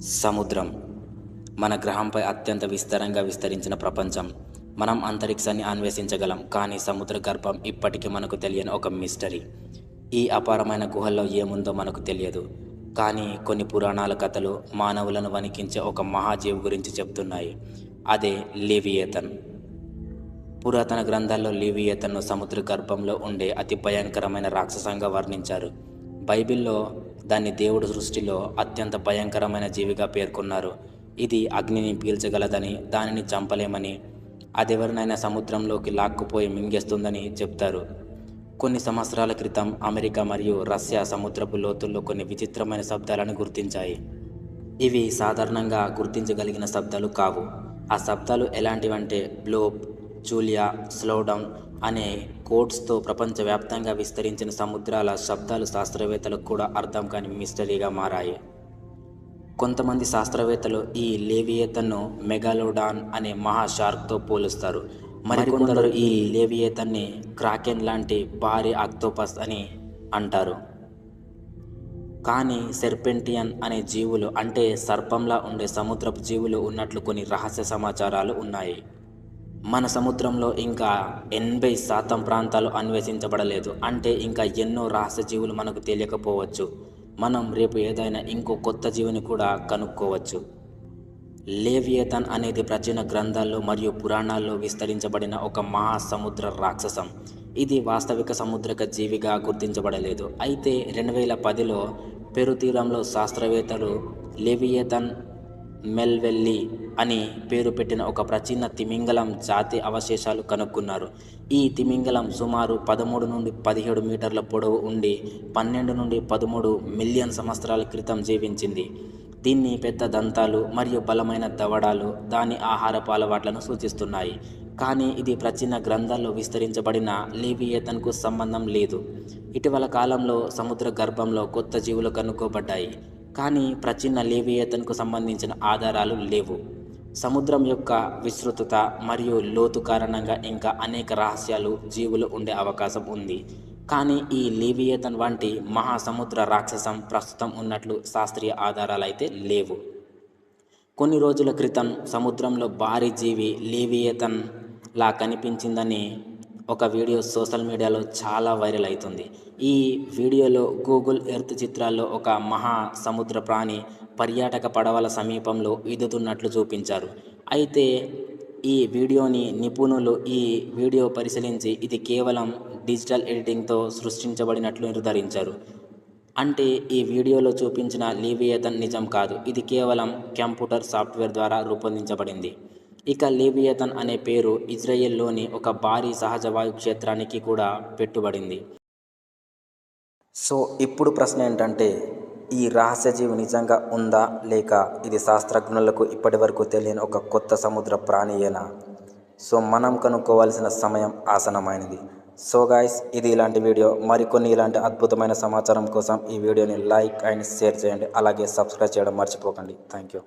సముద్రం. మన గ్రహంపై అత్యంత విస్తారంగా విస్తరించిన ప్రపంచం. మనం అంతరిక్షాన్ని అన్వేషించగలం కానీ సముద్ర గర్భం ఇప్పటికీ మనకు తెలియని ఒక మిస్టరీ. ఈ అపారమైన గుహల్లో ఏముందో మనకు తెలియదు. కానీ కొన్ని పురాణాల కథలు మానవులను వణికించే ఒక మహాజీవి గురించి చెప్తున్నాయి. అదే లివియేతన్. పురాతన గ్రంథాల్లో లివియేతన్ను సముద్ర గర్భంలో ఉండే అతి భయంకరమైన రాక్షసంగా వర్ణించారు. బైబిల్లో దాన్ని దేవుడు సృష్టిలో అత్యంత భయంకరమైన జీవిగా పేర్కొన్నారు. ఇది అగ్నిని పీల్చగలదని దానిని చంపలేమని అదెవరినైనా సముద్రంలోకి లాక్కుపోయి మింగేస్తుందని చెప్తారు. కొన్ని సంవత్సరాల క్రితం అమెరికా మరియు రష్యా సముద్రపు లోతుల్లో కొన్ని విచిత్రమైన శబ్దాలను గుర్తించాయి. ఇవి సాధారణంగా గుర్తించగలిగిన శబ్దాలు కావు. ఆ శబ్దాలు ఎలాంటివంటే బ్లోప్ జూలియా స్లోడౌన్ అనే కోడ్స్తో ప్రపంచవ్యాప్తంగా విస్తరించిన సముద్రాల శబ్దాలు శాస్త్రవేత్తలకు కూడా అర్థం కాని మిస్టరీగా మారాయి. కొంతమంది శాస్త్రవేత్తలు ఈ లేవియేతన్ను మెగాలోడాన్ అనే మహాషార్క్తో పోలుస్తారు. మరికొందరు ఈ లేవియేతన్ని క్రాకెన్ లాంటి భారీ ఆక్టోపస్ అని అంటారు. కానీ సెర్పెంటియన్ అనే జీవులు అంటే సర్పంలా ఉండే సముద్రపు జీవులు ఉన్నట్లు కొన్ని రహస్య సమాచారాలు ఉన్నాయి. మన సముద్రంలో ఇంకా ఎనభై శాతం ప్రాంతాలు అన్వేషించబడలేదు. అంటే ఇంకా ఎన్నో రహస్య జీవులు మనకు తెలియకపోవచ్చు. మనం రేపు ఏదైనా ఇంకో కొత్త జీవిని కూడా కనుక్కోవచ్చు. లేవియేతన్ అనేది ప్రాచీన గ్రంథాల్లో మరియు పురాణాల్లో విస్తరించబడిన ఒక మహాసముద్ర రాక్షసం. ఇది వాస్తవిక సముద్రక జీవిగా గుర్తించబడలేదు. అయితే రెండు వేల పదిలో పెరు తీరంలో శాస్త్రవేత్తలు లేవియేతన్ మెల్వెల్లి అని పేరు పెట్టిన ఒక ప్రాచీన తిమింగలం జాతి అవశేషాలు కనుక్కున్నారు. ఈ తిమింగలం సుమారు పదమూడు నుండి పదిహేడు మీటర్ల పొడవు ఉండి పన్నెండు నుండి పదమూడు మిలియన్ సంవత్సరాల క్రితం జీవించింది. దీన్ని పెద్ద దంతాలు మరియు బలమైన దవడాలు దాని ఆహారపు అలవాట్లను సూచిస్తున్నాయి. కానీ ఇది ప్రాచీన గ్రంథాల్లో విస్తరించబడిన లీవియేతన్కు సంబంధం లేదు. ఇటీవల కాలంలో సముద్ర గర్భంలో కొత్త జీవులు కనుక్కోబడ్డాయి. కానీ ప్రాచీన లేవియేతన్కు సంబంధించిన ఆధారాలు లేవు. సముద్రం యొక్క విస్తృతత మరియు లోతు కారణంగా ఇంకా అనేక రహస్యాలు జీవులు ఉండే అవకాశం ఉంది. కానీ ఈ లీవియేతన్ వంటి మహాసముద్ర రాక్షసం ప్రస్తుతం ఉన్నట్లు శాస్త్రీయ ఆధారాలు అయితే లేవు. కొన్ని రోజుల క్రితం సముద్రంలో భారీ జీవి లీవియేతన్ లా కనిపించిందని ఒక వీడియో సోషల్ మీడియాలో చాలా వైరల్ అవుతుంది. ఈ వీడియోలో గూగుల్ ఎర్త్ చిత్రాల్లో ఒక మహా సముద్ర ప్రాణి పర్యాటక పడవల సమీపంలో ఈదుతున్నట్లు చూపించారు. అయితే ఈ వీడియోని నిపుణులు ఈ వీడియో పరిశీలించి ఇది కేవలం డిజిటల్ ఎడిటింగ్తో సృష్టించబడినట్లు నిర్ధారించారు. అంటే ఈ వీడియోలో చూపించిన లీవియేతన్ నిజం కాదు. ఇది కేవలం కంప్యూటర్ సాఫ్ట్వేర్ ద్వారా రూపొందించబడింది. ఇక లీబియతన్ అనే పేరు ఇజ్రాయెల్లోని ఒక భారీ సహజ వాయు క్షేత్రానికి కూడా పెట్టుబడింది. సో ఇప్పుడు ప్రశ్న ఏంటంటే ఈ రహస్యజీవి నిజంగా ఉందా లేక ఇది శాస్త్రజ్ఞులకు ఇప్పటివరకు తెలియని ఒక కొత్త సముద్ర ప్రాణియేనా? సో మనం కనుక్కోవాల్సిన సమయం ఆసనమైనది సో గాయస్ ఇది ఇలాంటి వీడియో. మరికొన్ని ఇలాంటి అద్భుతమైన సమాచారం కోసం ఈ వీడియోని లైక్ అండ్ షేర్ చేయండి. అలాగే సబ్స్క్రైబ్ చేయడం మర్చిపోకండి. Thank you